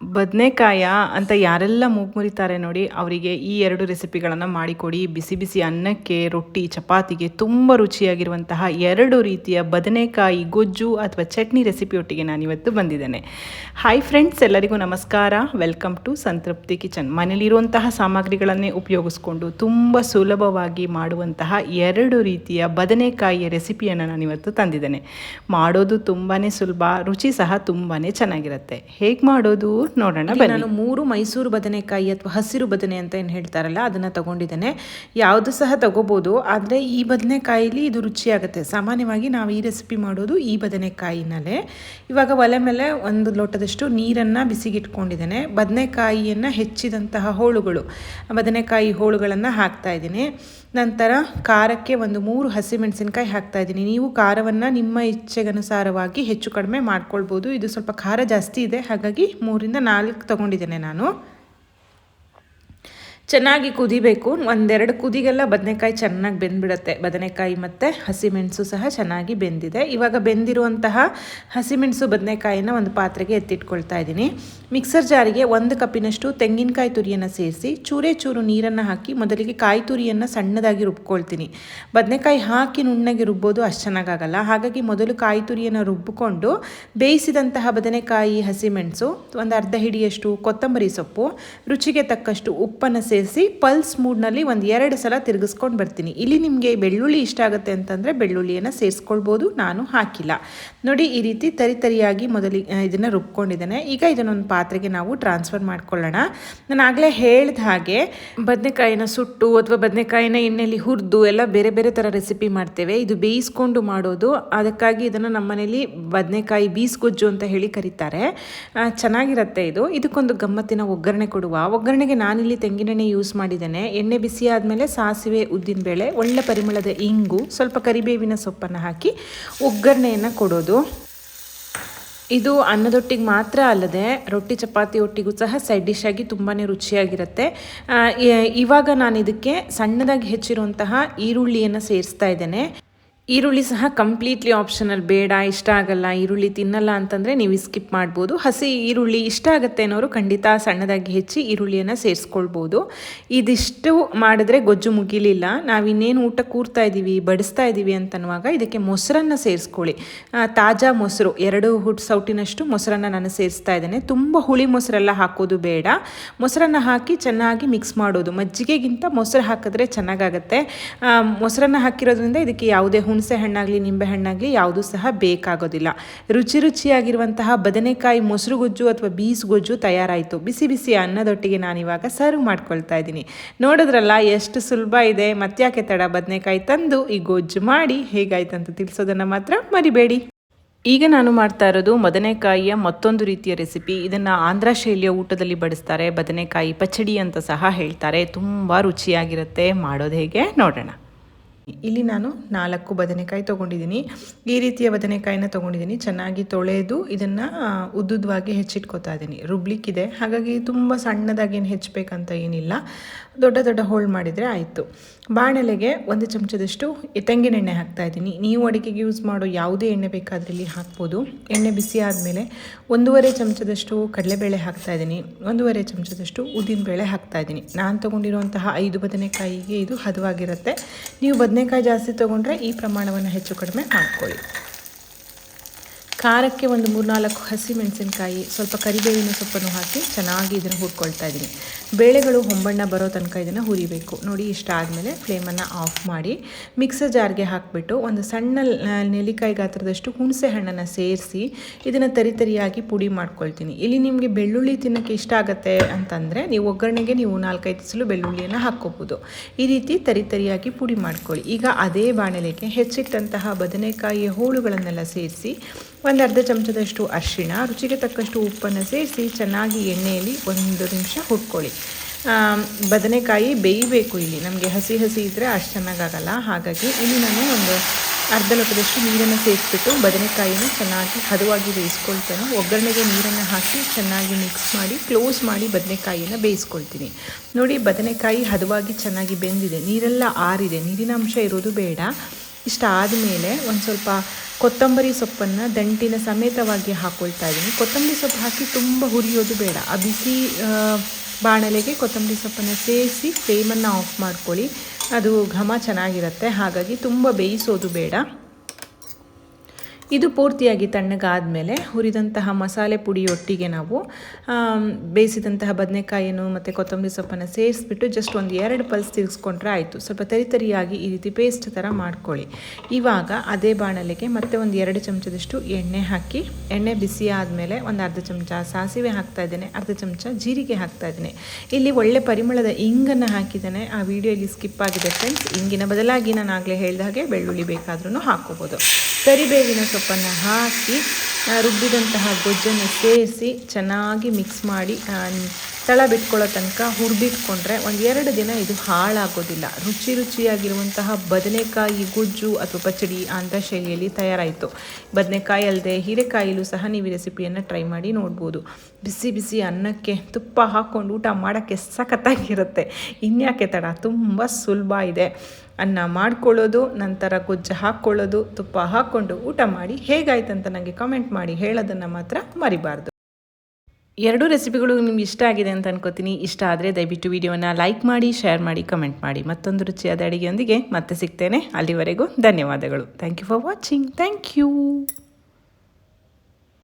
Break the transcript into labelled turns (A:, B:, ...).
A: ಬದನೆಕಾಯ ಅಂತ ಯಾರೆಲ್ಲ ಮುರಿತಾರೆ ನೋಡಿ, ಅವರಿಗೆ ಈ ಎರಡು ರೆಸಿಪಿಗಳನ್ನು ಮಾಡಿಕೊಡಿ. ಬಿಸಿ ಬಿಸಿ ಅನ್ನಕ್ಕೆ, ರೊಟ್ಟಿ, ಚಪಾತಿಗೆ ತುಂಬ ರುಚಿಯಾಗಿರುವಂತಹ ಎರಡು ರೀತಿಯ ಬದನೆಕಾಯಿ ಗೊಜ್ಜು ಅಥವಾ ಚಟ್ನಿ ರೆಸಿಪಿಯೊಟ್ಟಿಗೆ ನಾನಿವತ್ತು ಬಂದಿದ್ದೇನೆ. ಹಾಯ್ ಫ್ರೆಂಡ್ಸ್ ಎಲ್ಲರಿಗೂ ನಮಸ್ಕಾರ. ವೆಲ್ಕಮ್ ಟು ಸಂತೃಪ್ತಿ ಕಿಚನ್ ಮನೇಲಿರುವಂತಹ ಸಾಮಗ್ರಿಗಳನ್ನೇ ಉಪಯೋಗಿಸ್ಕೊಂಡು ತುಂಬ ಸುಲಭವಾಗಿ ಮಾಡುವಂತಹ ಎರಡು ರೀತಿಯ ಬದನೆಕಾಯಿಯ ರೆಸಿಪಿಯನ್ನು ನಾನಿವತ್ತು ತಂದಿದ್ದೇನೆ. ಮಾಡೋದು ತುಂಬಾ ಸುಲಭ, ರುಚಿ ಸಹ ತುಂಬಾ ಚೆನ್ನಾಗಿರುತ್ತೆ. ಹೇಗೆ ಮಾಡೋದು? ನೋಡೋಣ
B: ನಾನು ಮೂರು ಮೈಸೂರು ಬದನೆಕಾಯಿ ಅಥವಾ ಹಸಿರು ಬದನೆ ಅಂತ ಏನು ಹೇಳ್ತಾರಲ್ಲ ಅದನ್ನು ತಗೊಂಡಿದ್ದೇನೆ. ಯಾವುದು ಸಹ ತಗೋಬೋದು ಆದರೆ ಈ ಬದನೆಕಾಯಿಲಿ ಇದು ರುಚಿಯಾಗುತ್ತೆ. ಸಾಮಾನ್ಯವಾಗಿ ನಾವು ಈ ರೆಸಿಪಿ ಮಾಡೋದು ಈ ಬದನೆಕಾಯಿನಲ್ಲೇ. ಇವಾಗ ಒಲೆ ಮೇಲೆ ಒಂದು ಲೋಟದಷ್ಟು ನೀರನ್ನು ಬಿಸಿಗಿಟ್ಕೊಂಡಿದ್ದೇನೆ. ಬದನೆಕಾಯಿಯನ್ನು ಹೆಚ್ಚಿದಂತಹ ಹೋಳುಗಳು ಬದನೆಕಾಯಿ ಹೋಳುಗಳನ್ನು ಹಾಕ್ತಾ ಇದ್ದೀನಿ. ನಂತರ ಖಾರಕ್ಕೆ ಒಂದು ಮೂರು ಹಸಿಮೆಣಸಿನಕಾಯಿ ಹಾಕ್ತಾ ಇದ್ದೀನಿ. ನೀವು ಖಾರವನ್ನು ನಿಮ್ಮ ಇಚ್ಛೆಗನುಸಾರವಾಗಿ ಹೆಚ್ಚು ಕಡಿಮೆ ಮಾಡ್ಕೊಳ್ಬೋದು. ಇದು ಸ್ವಲ್ಪ ಖಾರ ಜಾಸ್ತಿ ಇದೆ ಹಾಗಾಗಿ ಮೂರಿಂದ ನಾಲ್ಕು ತಗೊಂಡಿದ್ದೇನೆ ನಾನು. ಚೆನ್ನಾಗಿ ಕುದಿಬೇಕು. ಒಂದೆರಡು ಕುದಿಗೆಲ್ಲ ಬದನೆಕಾಯಿ ಚೆನ್ನಾಗಿ ಬೆಂದ್ಬಿಡುತ್ತೆ. ಬದನೆಕಾಯಿ ಮತ್ತು ಹಸಿಮೆಣಸು ಸಹ ಚೆನ್ನಾಗಿ ಬೆಂದಿದೆ. ಇವಾಗ ಬೆಂದಿರುವಂತಹ ಹಸಿಮೆಣಸು ಬದನೆಕಾಯಿನ ಒಂದು ಪಾತ್ರೆಗೆ ಎತ್ತಿಟ್ಕೊಳ್ತಾ ಇದ್ದೀನಿ. ಮಿಕ್ಸರ್ ಜಾರಿಗೆ ಒಂದು ಕಪ್ಪಿನಷ್ಟು ತೆಂಗಿನಕಾಯಿ ತುರಿಯನ್ನು ಸೇರಿಸಿ, ಚೂರೇ ಚೂರು ನೀರನ್ನು ಹಾಕಿ ಮೊದಲಿಗೆ ಕಾಯಿ ತುರಿಯನ್ನು ಸಣ್ಣದಾಗಿ ರುಬ್ಕೊಳ್ತೀನಿ. ಬದನೆಕಾಯಿ ಹಾಕಿ ನುಣ್ಣಗೆ ರುಬ್ಬೋದು ಅಷ್ಟು ಚೆನ್ನಾಗಾಗಲ್ಲ. ಹಾಗಾಗಿ ಮೊದಲು ಕಾಯಿ ತುರಿಯನ್ನು ರುಬ್ಬಿಕೊಂಡು ಬೇಯಿಸಿದಂತಹ ಬದನೆಕಾಯಿ ಹಸಿಮೆಣಸು, ಒಂದು ಅರ್ಧ ಹಿಡಿಯಷ್ಟು ಕೊತ್ತಂಬರಿ ಸೊಪ್ಪು, ರುಚಿಗೆ ತಕ್ಕಷ್ಟು ಉಪ್ಪನ್ನು ಸೇರಿಸಿ ಪಲ್ಸ್ ಮೂಡ್ನಲ್ಲಿ ಒಂದು ಎರಡು ಸಲ ತಿರುಗಿಸ್ಕೊಂಡು ಬರ್ತೀನಿ. ಇಲ್ಲಿ ನಿಮಗೆ ಬೆಳ್ಳುಳ್ಳಿ ಇಷ್ಟ ಆಗುತ್ತೆ ಅಂತಂದರೆ ಬೆಳ್ಳುಳ್ಳಿಯನ್ನು ಸೇರಿಸ್ಕೊಳ್ಬೋದು, ನಾನು ಹಾಕಿಲ್ಲ. ನೋಡಿ, ಈ ರೀತಿ ತರಿ ತರಿಯಾಗಿ ಮೊದಲಿಗೆ ಇದನ್ನು ರುಬ್ಕೊಂಡಿದ್ದೇನೆ. ಈಗ ಇದನ್ನೊಂದು ಪಾತ್ರೆಗೆ ನಾವು ಟ್ರಾನ್ಸ್ಫರ್ ಮಾಡ್ಕೊಳ್ಳೋಣ. ನಾನು ಆಗಲೇ ಹೇಳ್ದ ಹಾಗೆ ಬದನೆಕಾಯಿನ ಸುಟ್ಟು ಅಥವಾ ಬದನೆಕಾಯಿನ ಎಣ್ಣೆಯಲ್ಲಿ ಹುರಿದು ಎಲ್ಲ ಬೇರೆ ಬೇರೆ ಥರ ರೆಸಿಪಿ ಮಾಡ್ತೇವೆ. ಇದು ಬೇಯಿಸ್ಕೊಂಡು ಮಾಡೋದು. ಅದಕ್ಕಾಗಿ ಇದನ್ನು ನಮ್ಮ ಮನೇಲಿ ಬದನೆಕಾಯಿ ಬೀಸ್ಗೊಜ್ಜು ಅಂತ ಹೇಳಿ ಕರೀತಾರೆ. ಚೆನ್ನಾಗಿರುತ್ತೆ ಇದು. ಇದಕ್ಕೊಂದು ಗಮ್ಮತ್ತಿನ ಒಗ್ಗರಣೆ ಕೊಡುವ. ಒಗ್ಗರಣೆಗೆ ನಾನಿಲ್ಲಿ ತೆಂಗಿನೆಣ್ಣೆ ಯೂಸ್ ಮಾಡಿದ್ದೇನೆ. ಎಣ್ಣೆ ಬಿಸಿ ಆದಮೇಲೆ ಸಾಸಿವೆ ಉದ್ದಿನಬೇಳೆ ಒಳ್ಳೆ ಪರಿಮಳದ ಇಂಗು, ಸ್ವಲ್ಪ ಕರಿಬೇವಿನ ಸೊಪ್ಪನ್ನು ಹಾಕಿ ಒಗ್ಗರಣೆಯನ್ನು ಕೊಡೋದು. ಇದು ಅನ್ನದೊಟ್ಟಿಗೆ ಮಾತ್ರ ಅಲ್ಲದೆ ರೊಟ್ಟಿ, ಚಪಾತಿ ಒಟ್ಟಿಗೂ ಸಹ ಸೈಡ್ ಡಿಶ್ ಆಗಿ ತುಂಬಾ ರುಚಿಯಾಗಿರುತ್ತೆ. ಇವಾಗ ನಾನು ಇದಕ್ಕೆ ಸಣ್ಣದಾಗಿ ಹೆಚ್ಚಿರುವಂತಹ ಈರುಳ್ಳಿಯನ್ನು ಸೇರಿಸ್ತಾ ಇದ್ದೇನೆ. ಈರುಳ್ಳಿ ಸಹ ಕಂಪ್ಲೀಟ್ಲಿ ಆಪ್ಷನಲ್ ಬೇಡ, ಇಷ್ಟ ಆಗಲ್ಲ, ಈರುಳ್ಳಿ ತಿನ್ನಲ್ಲ ಅಂತಂದರೆ ನೀವು ಸ್ಕಿಪ್ ಮಾಡ್ಬೋದು. ಹಸಿ ಈರುಳ್ಳಿ ಇಷ್ಟ ಆಗುತ್ತೆ ಅನ್ನೋರು ಖಂಡಿತ ಸಣ್ಣದಾಗಿ ಹೆಚ್ಚಿ ಈರುಳ್ಳಿಯನ್ನು ಸೇರಿಸ್ಕೊಳ್ಬೋದು. ಇದಿಷ್ಟು ಮಾಡಿದ್ರೆ ಗೊಜ್ಜು ಮುಗಿಲಿಲ್ಲ. ನಾವು ಇನ್ನೇನು ಊಟ ಕೂರ್ತಾ ಇದ್ದೀವಿ ಬಡಿಸ್ತಾ ಇದ್ದೀವಿ ಅಂತನ್ನುವಾಗ ಇದಕ್ಕೆ ಮೊಸರನ್ನು ಸೇರಿಸ್ಕೊಳ್ಳಿ. ತಾಜಾ ಮೊಸರು, ಎರಡು ಹುಟ್ ಸೌಟಿನಷ್ಟು ಮೊಸರನ್ನು ನಾನು ಸೇರಿಸ್ತಾ ಇದ್ದೇನೆ. ತುಂಬ ಹುಳಿ ಮೊಸರೆಲ್ಲ ಹಾಕೋದು ಬೇಡ. ಮೊಸರನ್ನು ಹಾಕಿ ಚೆನ್ನಾಗಿ ಮಿಕ್ಸ್ ಮಾಡೋದು. ಮಜ್ಜಿಗೆಗಿಂತ ಮೊಸರು ಹಾಕಿದ್ರೆ ಚೆನ್ನಾಗಾಗತ್ತೆ. ಮೊಸರನ್ನು ಹಾಕಿರೋದ್ರಿಂದ ಇದಕ್ಕೆ ಯಾವುದೇ ಹುಣಸೆ ಹಣ್ಣಾಗಲಿ, ನಿಂಬೆ ಹಣ್ಣಾಗಲಿ ಯಾವುದೂ ಸಹ ಬೇಕಾಗೋದಿಲ್ಲ. ರುಚಿ ರುಚಿಯಾಗಿರುವಂತಹ ಬದನೆಕಾಯಿ ಮೊಸರು ಗೊಜ್ಜು ಅಥವಾ ಬೀಸ್ ಗೊಜ್ಜು ತಯಾರಾಯಿತು. ಬಿಸಿ ಬಿಸಿ ಅನ್ನದೊಟ್ಟಿಗೆ ನಾನಿವಾಗ ಸರ್ವ್ ಮಾಡ್ಕೊಳ್ತಾ ಇದ್ದೀನಿ. ನೋಡಿದ್ರಲ್ಲ ಎಷ್ಟು ಸುಲಭ ಇದೆ, ಮತ್ತ್ಯಾಕೆ ತಡ ಬದನೆಕಾಯಿ ತಂದು ಈ ಗೊಜ್ಜು ಮಾಡಿ ಹೇಗಾಯ್ತು ಅಂತ ತಿಳಿಸೋದನ್ನು ಮಾತ್ರ ಮರಿಬೇಡಿ.
A: ಈಗ ನಾನು ಮಾಡ್ತಾ ಇರೋದು ಬದನೆಕಾಯಿಯ ಮತ್ತೊಂದು ರೀತಿಯ ರೆಸಿಪಿ. ಇದನ್ನು ಆಂಧ್ರ ಶೈಲಿಯ ಊಟದಲ್ಲಿ ಬಡಿಸ್ತಾರೆ. ಬದನೆಕಾಯಿ ಪಚಡಿ ಅಂತ ಸಹ ಹೇಳ್ತಾರೆ. ತುಂಬ ರುಚಿಯಾಗಿರುತ್ತೆ. ಮಾಡೋದು ಹೇಗೆ? ನೋಡೋಣ. ಇಲ್ಲಿ ನಾನು ನಾಲ್ಕು ಬದನೆಕಾಯಿ ತೊಗೊಂಡಿದ್ದೀನಿ. ಈ ರೀತಿಯ ಬದನೆಕಾಯಿನ ತೊಗೊಂಡಿದ್ದೀನಿ. ಚೆನ್ನಾಗಿ ತೊಳೆದು ಇದನ್ನು ಉದ್ದುದ್ವಾಗಿ ಹೆಚ್ಚಿಟ್ಕೋತಾ ಇದ್ದೀನಿ. ರುಬ್ಲಿಕ್ಕಿದೆ. ಹಾಗಾಗಿ ತುಂಬ ಸಣ್ಣದಾಗಿ ಏನು ಹೆಚ್ಚಬೇಕಂತ ಏನಿಲ್ಲ. ದೊಡ್ಡ ದೊಡ್ಡ ಹೋಳು ಮಾಡಿದರೆ ಆಯಿತು. ಬಾಣಲೆಗೆ ಒಂದು ಚಮಚದಷ್ಟು ತೆಂಗಿನೆಣ್ಣೆ ಹಾಕ್ತಾ ಇದ್ದೀನಿ. ನೀವು ಅಡುಗೆಗೆ ಯೂಸ್ ಮಾಡೋ ಯಾವುದೇ ಎಣ್ಣೆ ಬೇಕಾದ್ರಲ್ಲಿ ಹಾಕ್ಬೋದು. ಎಣ್ಣೆ ಬಿಸಿ ಆದಮೇಲೆ ಒಂದೂವರೆ ಚಮಚದಷ್ಟು ಕಡಲೆಬೇಳೆ ಹಾಕ್ತಾ ಇದ್ದೀನಿ. ಒಂದೂವರೆ ಚಮಚದಷ್ಟು ಉದ್ದಿನಬೇಳೆ ಹಾಕ್ತಾ ಇದ್ದೀನಿ. ನಾನು ತೊಗೊಂಡಿರುವಂತಹ ಐದು ಬದನೆಕಾಯಿಗೆ ಇದು ಹದವಾಗಿರುತ್ತೆ. ನೀವು ಬದನೆಕಾಯಿ ಜಾಸ್ತಿ ತೊಗೊಂಡ್ರೆ ಈ ಪ್ರಮಾಣವನ್ನು ಹೆಚ್ಚು ಕಡಿಮೆ ಮಾಡ್ಕೊಳ್ಳಿ. ಖಾರಕ್ಕೆ ಒಂದು ಮೂರ್ನಾಲ್ಕು ಹಸಿ ಮೆಣಸಿನಕಾಯಿ, ಸ್ವಲ್ಪ ಕರಿಬೇವಿನ ಸೊಪ್ಪನ್ನು ಹಾಕಿ ಚೆನ್ನಾಗಿ ಇದನ್ನು ಹುರ್ಕೊಳ್ತಾ ಇದ್ದೀನಿ. ಬೇಳೆಗಳು ಹೊಂಬಣ್ಣ ಬರೋ ತನಕ ಇದನ್ನು ಹುರಿಬೇಕು. ನೋಡಿ, ಇಷ್ಟ ಆದಮೇಲೆ ಫ್ಲೇಮನ್ನು ಆಫ್ ಮಾಡಿ ಮಿಕ್ಸರ್ ಜಾರ್ಗೆ ಹಾಕಿಬಿಟ್ಟು ಒಂದು ಸಣ್ಣ ನೆಲ್ಲಿಕಾಯಿ ಗಾತ್ರದಷ್ಟು ಹುಣಸೆ ಹಣ್ಣನ್ನು ಸೇರಿಸಿ ಇದನ್ನು ತರಿ ತರಿಯಾಗಿ ಪುಡಿ ಮಾಡ್ಕೊಳ್ತೀನಿ. ಇಲ್ಲಿ ನಿಮಗೆ ಬೆಳ್ಳುಳ್ಳಿ ತಿನ್ನೋಕ್ಕೆ ಇಷ್ಟ ಆಗುತ್ತೆ ಅಂತಂದರೆ ನೀವು ಒಗ್ಗರಣೆಗೆ ನೀವು ನಾಲ್ಕೈದು ಸಲ ಬೆಳ್ಳುಳ್ಳಿಯನ್ನು ಹಾಕ್ಕೋಬೋದು. ಈ ರೀತಿ ತರಿ ತರಿಯಾಗಿ ಪುಡಿ ಮಾಡ್ಕೊಳ್ಳಿ. ಈಗ ಅದೇ ಬಾಣಲೆಗೆ ಹೆಚ್ಚಿಟ್ಟಂತಹ ಬದನೆಕಾಯಿಯ ಹೋಳುಗಳನ್ನೆಲ್ಲ ಸೇರಿಸಿ ಒಂದು ಅರ್ಧ ಚಮಚದಷ್ಟು ಅರಿಶಿಣ, ರುಚಿಗೆ ತಕ್ಕಷ್ಟು ಉಪ್ಪನ್ನು ಸೇರಿಸಿ ಚೆನ್ನಾಗಿ ಎಣ್ಣೆಯಲ್ಲಿ ಒಂದು ನಿಮಿಷ ಹುಟ್ಕೊಳ್ಳಿ ಬದನೆಕಾಯಿ ಬೇಯಬೇಕು ಇಲ್ಲಿ. ನಮಗೆ ಹಸಿ ಹಸಿ ಇದ್ದರೆ ಅಷ್ಟು ಚೆನ್ನಾಗಾಗಲ್ಲ. ಹಾಗಾಗಿ ಇಲ್ಲಿ ನಾನು ಒಂದು ಅರ್ಧ ಲೋಟದಷ್ಟು ನೀರನ್ನು ಸೇರಿಸ್ಬಿಟ್ಟು ಬದನೆಕಾಯಿನ ಚೆನ್ನಾಗಿ ಹದವಾಗಿ ಬೇಯಿಸ್ಕೊಳ್ತೇನೆ. ಒಗ್ಗರಣೆಗೆ ನೀರನ್ನು ಹಾಕಿ ಚೆನ್ನಾಗಿ ಮಿಕ್ಸ್ ಮಾಡಿ ಕ್ಲೋಸ್ ಮಾಡಿ ಬದನೆಕಾಯಿನ ಬೇಯಿಸ್ಕೊಳ್ತೀನಿ. ನೋಡಿ, ಬದನೆಕಾಯಿ ಹದವಾಗಿ ಚೆನ್ನಾಗಿ ಬೆಂದಿದೆ. ನೀರೆಲ್ಲ ಆರಿದೆ. ನೀರಿನ ಅಂಶ ಇರೋದು ಬೇಡ.
B: ಇಷ್ಟ ಆದಮೇಲೆ ಒಂದು ಸ್ವಲ್ಪ ಕೊತ್ತಂಬರಿ ಸೊಪ್ಪನ್ನು ದಂಟಿನ ಸಮೇತವಾಗಿ ಹಾಕ್ಕೊಳ್ತಾ ಇದ್ದೀನಿ. ಕೊತ್ತಂಬರಿ ಸೊಪ್ಪು ಹಾಕಿ ತುಂಬ ಹುರಿಯೋದು ಬೇಡ. ಆ ಬಿಸಿ ಬಾಣಲೆಗೆ ಕೊತ್ತಂಬರಿ ಸೊಪ್ಪನ್ನು ಸೇರಿಸಿ ಫ್ಲೇಮನ್ನು ಆಫ್ ಮಾಡ್ಕೊಳ್ಳಿ. ಅದು ಘಮ ಚೆನ್ನಾಗಿರುತ್ತೆ. ಹಾಗಾಗಿ ತುಂಬ ಬೇಯಿಸೋದು ಬೇಡ. ಇದು ಪೂರ್ತಿಯಾಗಿ ತಣ್ಣಗಾದಮೇಲೆ ಹುರಿದಂತಹ ಮಸಾಲೆ ಪುಡಿಯೊಟ್ಟಿಗೆ ನಾವು ಬೇಯಿಸಿದಂತಹ ಬದನೆಕಾಯಿಯನ್ನು ಮತ್ತು ಕೊತ್ತಂಬರಿ ಸೊಪ್ಪನ್ನು ಸೇರಿಸ್ಬಿಟ್ಟು ಜಸ್ಟ್ ಒಂದು ಎರಡು ಪಲ್ಸ್ ತಿರುಗಿಸ್ಕೊಂಡ್ರೆ ಆಯಿತು. ಸ್ವಲ್ಪ ತರಿತರಿಯಾಗಿ ಈ ರೀತಿ ಪೇಸ್ಟ್ ಥರ ಮಾಡ್ಕೊಳ್ಳಿ. ಇವಾಗ ಅದೇ ಬಾಣಲೆಗೆ ಮತ್ತೆ ಒಂದು ಎರಡು ಚಮಚದಷ್ಟು ಎಣ್ಣೆ ಹಾಕಿ, ಎಣ್ಣೆ ಬಿಸಿ ಆದಮೇಲೆ ಒಂದು ಅರ್ಧ ಚಮಚ ಸಾಸಿವೆ ಹಾಕ್ತಾ ಇದ್ದೇನೆ, ಅರ್ಧ ಚಮಚ ಜೀರಿಗೆ ಹಾಕ್ತಾ ಇದ್ದೇನೆ. ಇಲ್ಲಿ ಒಳ್ಳೆ ಪರಿಮಳದ ಇಂಗನ್ನು ಹಾಕಿದ್ದೇನೆ. ಆ ವಿಡಿಯೋ ಇಲ್ಲಿ ಸ್ಕಿಪ್ ಆಗಿದೆ ಫ್ರೆಂಡ್ಸ್ ಇಂಗಿನ ಬದಲಾಗಿ ನಾನು ಆಗಲೇ ಹೇಳಿದ ಹಾಗೆ ಬೆಳ್ಳುಳ್ಳಿ ಬೇಕಾದ್ರೂ ಹಾಕ್ಕೋಬೋದು. ಕರಿಬೇವಿನ ಸೊಪ್ಪನ್ನು ಹಾಕಿ ರುಬ್ಬಿದಂತಹ ಗೊಜ್ಜನ್ನು ಸೇರಿಸಿ ಚೆನ್ನಾಗಿ ಮಿಕ್ಸ್ ಮಾಡಿ ತಳ ಬಿಟ್ಕೊಳ್ಳೋ ತನಕ ಹುರಿದಿಟ್ಕೊಂಡ್ರೆ ಒಂದು ಎರಡು ದಿನ ಇದು ಹಾಳಾಗೋದಿಲ್ಲ. ರುಚಿ ರುಚಿಯಾಗಿರುವಂತಹ ಬದನೆಕಾಯಿ ಗೊಜ್ಜು ಅಥವಾ ಪಚಡಿ ಆಂಧ್ರ ಶೈಲಿಯಲ್ಲಿ ತಯಾರಾಯಿತು. ಬದನೆಕಾಯಿ ಅಲ್ಲದೆ ಹೀರೆಕಾಯಿಲೂ ಸಹ ನೀವು ರೆಸಿಪಿಯನ್ನು ಟ್ರೈ ಮಾಡಿ ನೋಡ್ಬೋದು. ಬಿಸಿ ಬಿಸಿ ಅನ್ನಕ್ಕೆ ತುಪ್ಪ ಹಾಕ್ಕೊಂಡು ಊಟ ಮಾಡೋಕ್ಕೆ ಸಖತ್ತಾಗಿರುತ್ತೆ. ಇನ್ಯಾಕೆ ತಡ? ತುಂಬ ಸುಲಭ ಇದೆ. ಅನ್ನ ಮಾಡ್ಕೊಳ್ಳೋದು, ನಂತರ ಗೊಜ್ಜು ಹಾಕ್ಕೊಳ್ಳೋದು, ತುಪ್ಪ ಹಾಕ್ಕೊಂಡು ಊಟ ಮಾಡಿ ಹೇಗಾಯ್ತು ಅಂತ ನನಗೆ ಕಮೆಂಟ್ ಮಾಡಿ ಹೇಳೋದನ್ನು ಮಾತ್ರ ಮರಿಬಾರ್ದು. ಎರಡೂ ರೆಸಿಪಿಗಳು ನಿಮ್ಗೆ ಇಷ್ಟ ಆಗಿದೆ ಅಂತ ಅನ್ಕೋತೀನಿ. ಇಷ್ಟ ಆದರೆ ದಯವಿಟ್ಟು ವಿಡಿಯೋನ ಲೈಕ್ ಮಾಡಿ, ಶೇರ್ ಮಾಡಿ, ಕಮೆಂಟ್ ಮಾಡಿ. ಮತ್ತೊಂದು ರುಚಿಯಾದ ಅಡುಗೆಯೊಂದಿಗೆ ಮತ್ತೆ ಸಿಗ್ತೇನೆ. ಅಲ್ಲಿವರೆಗೂ ಧನ್ಯವಾದಗಳು. Thank you for watching thank you